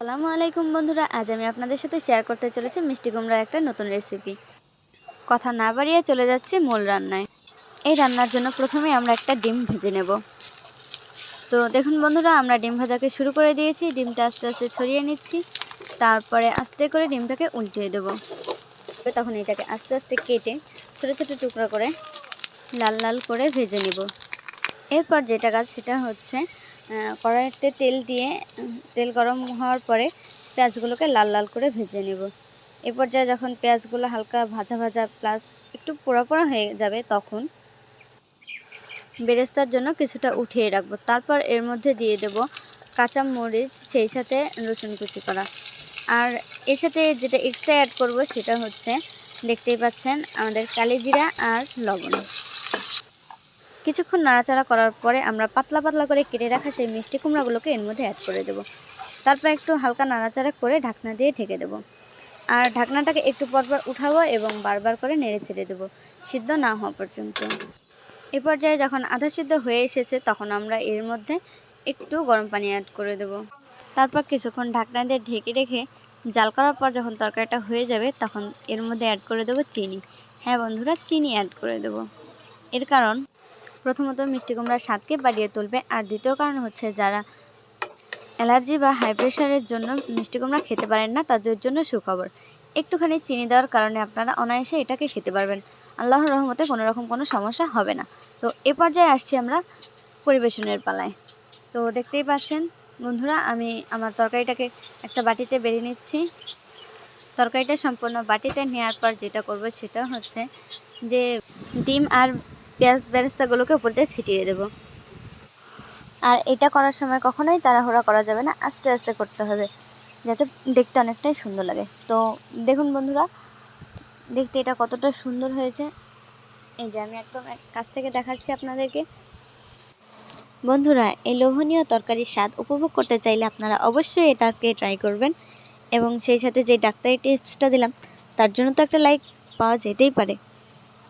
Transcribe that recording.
আসসালামু আলাইকুম বন্ধুরা, আজ আমি আপনাদের সাথে শেয়ার করতে চলেছি মিষ্টি কুমড়ার একটা নতুন রেসিপি কথা না বাড়িয়ে চলে যাচ্ছি মূল রান্নায়। এই রান্নার জন্য প্রথমে আমরা একটা ডিম ভেজে নেব। তো দেখুন বন্ধুরা, আমরা ডিম ভাজাকে শুরু করে দিয়েছি, ডিমটা আস্তে আস্তে ছড়িয়ে নিচ্ছি। তারপরে আস্তে করে ডিমটাকে উল্টিয়ে দেবো। তখন এটাকে আস্তে আস্তে কেটে ছোটো ছোটো টুকরো করে লাল লাল করে ভেজে নেব। এরপর যেটা কাজ সেটা হচ্ছে কড়াইতে তেল দিয়ে তেল গরম হওয়ার পরে পেঁয়াজগুলোকে লাল লাল করে ভেজে নেব। এ পর্যায়ে যখন পেঁয়াজগুলো হালকা ভাজা ভাজা প্লাস একটু পোড়া পোড়া হয়ে যাবে তখন বেরেস্তার জন্য কিছুটা উঠিয়ে রাখব। তারপর এর মধ্যে দিয়ে দেব কাঁচা মরিচ, সেই সাথে রসুন কুচি করা। আর এর সাথে যেটা এক্সট্রা অ্যাড করব সেটা হচ্ছে, দেখতেই পাচ্ছেন, আমাদের কালিজিরা আর লবণ। কিছুক্ষণ নাড়াচাড়া করার পরে আমরা পাতলা পাতলা করে কেটে রাখা সেই মিষ্টি কুমড়াগুলোকে এর মধ্যে অ্যাড করে দেব। তারপর একটু হালকা নাড়াচাড়া করে ঢাকনা দিয়ে ঢেকে দেব। আর ঢাকনাটাকে একটু পরপর উঠাবো এবং বারবার করে নেড়ে ছেড়ে দেবো, সিদ্ধ না হওয়া পর্যন্ত। এ পর্যায়ে যখন আধা সিদ্ধ হয়ে এসেছে, তখন আমরা এর মধ্যে একটু গরম পানি অ্যাড করে দেব। তারপর কিছুক্ষণ ঢাকনা দিয়ে ঢেকে রেখে জাল করার পর যখন তরকারিটা হয়ে যাবে, তখন এর মধ্যে অ্যাড করে দেবো চিনি। হ্যাঁ বন্ধুরা, চিনি অ্যাড করে দেবো। এর কারণ প্রথমত মিষ্টি কুমড়ার স্বাদকে বাড়িয়ে তুলবে। আর দ্বিতীয় কারণ হচ্ছে যারা অ্যালার্জি বা হাই প্রেশারের জন্য মিষ্টি কুমড়া খেতে পারেন না, তাদের জন্য সুখবর। একটুখানি চিনি দেওয়ার কারণে আপনারা অনায়াসে এটাকে খেতে পারবেন। আল্লাহর রহমতে কোনো রকম কোনো সমস্যা হবে না। তো এ পর্যায়ে আসছি আমরা পরিবেশনের পালায়। তো দেখতেই পাচ্ছেন বন্ধুরা, আমি আমার তরকারিটাকে একটা বাটিতে বেরিয়ে নিচ্ছি। তরকারিটা সম্পূর্ণ বাটিতে নেওয়ার পর যেটা করব সেটা হচ্ছে যে ডিম আর পেঁয়াজ বেরেস্তাগুলোকে উপর দিয়ে ছিটিয়ে দেব। আর এটা করার সময় কখনোই তাড়াহুড়া করা যাবে না, আস্তে আস্তে করতে হবে, যাতে দেখতে অনেকটাই সুন্দর লাগে। তো দেখুন বন্ধুরা, দেখতে এটা কতটা সুন্দর হয়েছে। এই যে আমি একদম এক কাছ থেকে দেখাচ্ছি আপনাদেরকে। বন্ধুরা, এই লোভনীয় তরকারির স্বাদ উপভোগ করতে চাইলে আপনারা অবশ্যই এটা আজকে ট্রাই করবেন। এবং সেই সাথে যে ডাক্তারি টিপসটা দিলাম, তার জন্য তো একটা লাইক পাওয়া যেতেই পারে।